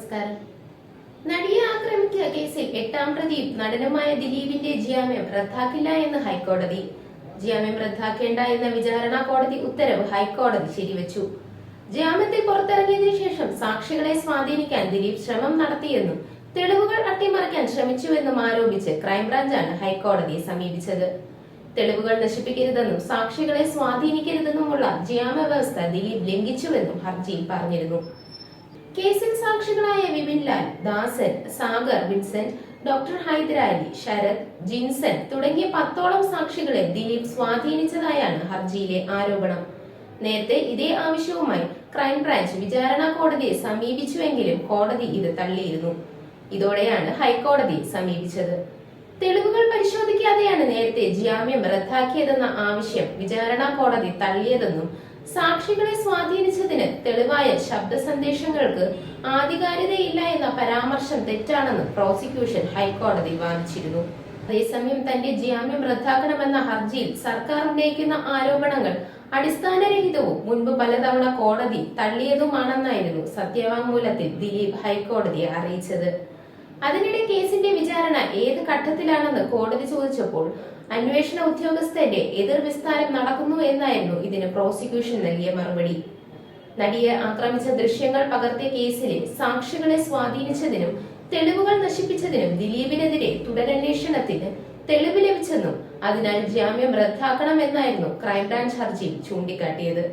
നമസ്കാരം. നടിയെ ആക്രമിക്കുക കേസിൽ എട്ടാം പ്രതി നടനുമായ ദിലീപിന്റെ ജാമ്യം റദ്ദാക്കില്ല എന്ന് ഹൈക്കോടതി. ജാമ്യം റദ്ദാക്കേണ്ട എന്ന വിചാരണ കോടതി ഉത്തരവ് ഹൈക്കോടതി ശരിവച്ചു. ജാമ്യത്തിൽ പുറത്തിറങ്ങിയതിനു ശേഷം സാക്ഷികളെ സ്വാധീനിക്കാൻ ദിലീപ് ശ്രമം നടത്തിയെന്നും തെളിവുകൾ അട്ടിമറിക്കാൻ ശ്രമിച്ചുവെന്നും ആരോപിച്ച് ക്രൈംബ്രാഞ്ചാണ് ഹൈക്കോടതിയെ സമീപിച്ചത്. തെളിവുകൾ നശിപ്പിക്കരുതെന്നും സാക്ഷികളെ സ്വാധീനിക്കരുതെന്നുമുള്ള ജാമ്യ വ്യവസ്ഥ ദിലീപ് ലംഘിച്ചുവെന്നും ഹർജിയിൽ പറഞ്ഞിരുന്നു. കേസിൽ സാക്ഷികളായ വിപിൻ ലാൽ ദാസൻ സാഗർ വിൻസെന്റ് ഡോക്ടർ ഹൈദരാലി ശരത് ജിൻസൺ തുടങ്ങിയ പത്തോളം സാക്ഷികളെ ദിലീപ് സ്വാധീനിച്ചതായാണ് ഹർജിയിലെ ആരോപണം. നേരത്തെ ഇതേ ആവശ്യവുമായി ക്രൈംബ്രാഞ്ച് വിചാരണ കോടതിയെ സമീപിച്ചുവെങ്കിലും കോടതി ഇത് തള്ളിയിരുന്നു. ഇതോടെയാണ് ഹൈക്കോടതി സമീപിച്ചത്. തെളിവുകൾ പരിശോധിക്കാതെയാണ് നേരത്തെ ജാമ്യം റദ്ദാക്കിയതെന്ന ആവശ്യം വിചാരണ കോടതി തള്ളിയതെന്നും സാക്ഷികളെ സ്വാധീനിച്ചതിന് തെളിവായ ശബ്ദ സന്ദേശങ്ങൾക്ക് ആധികാരികതയില്ല എന്ന പരാമർശം തെറ്റാണെന്ന് പ്രോസിക്യൂഷൻ ഹൈക്കോടതി വാദിച്ചിരുന്നു. അതേസമയം തന്റെ ജാമ്യം റദ്ദാക്കണമെന്ന ഹർജിയിൽ സർക്കാർ ഉന്നയിക്കുന്ന ആരോപണങ്ങൾ അടിസ്ഥാനരഹിതവും മുൻപ് പലതവണ കോടതി തള്ളിയതുമാണെന്നായിരുന്നു സത്യവാങ്മൂലത്തിൽ ദിലീപ് ഹൈക്കോടതിയെ അറിയിച്ചത്. അതിനിടെ കേസിന്റെ വിചാരണ ഏത് ഘട്ടത്തിലാണെന്ന് കോടതി ചോദിച്ചപ്പോൾ അന്വേഷണ ഉദ്യോഗസ്ഥന്റെ എതിർ വിസ്താരം നടക്കുന്നു എന്നായിരുന്നു ഇതിന് പ്രോസിക്യൂഷൻ നൽകിയ മറുപടി. നടിയെ ആക്രമിച്ച ദൃശ്യങ്ങൾ പകർത്തിയ കേസിലെ സാക്ഷികളെ സ്വാധീനിച്ചതിനും തെളിവുകൾ നശിപ്പിച്ചതിനും ദിലീപിനെതിരെ തുടരന്വേഷണത്തിന് തെളിവ് ലഭിച്ചെന്നും അതിനാൽ ജാമ്യം റദ്ദാക്കണമെന്നായിരുന്നു ക്രൈംബ്രാഞ്ച് ഹർജി ചൂണ്ടിക്കാട്ടിയത്.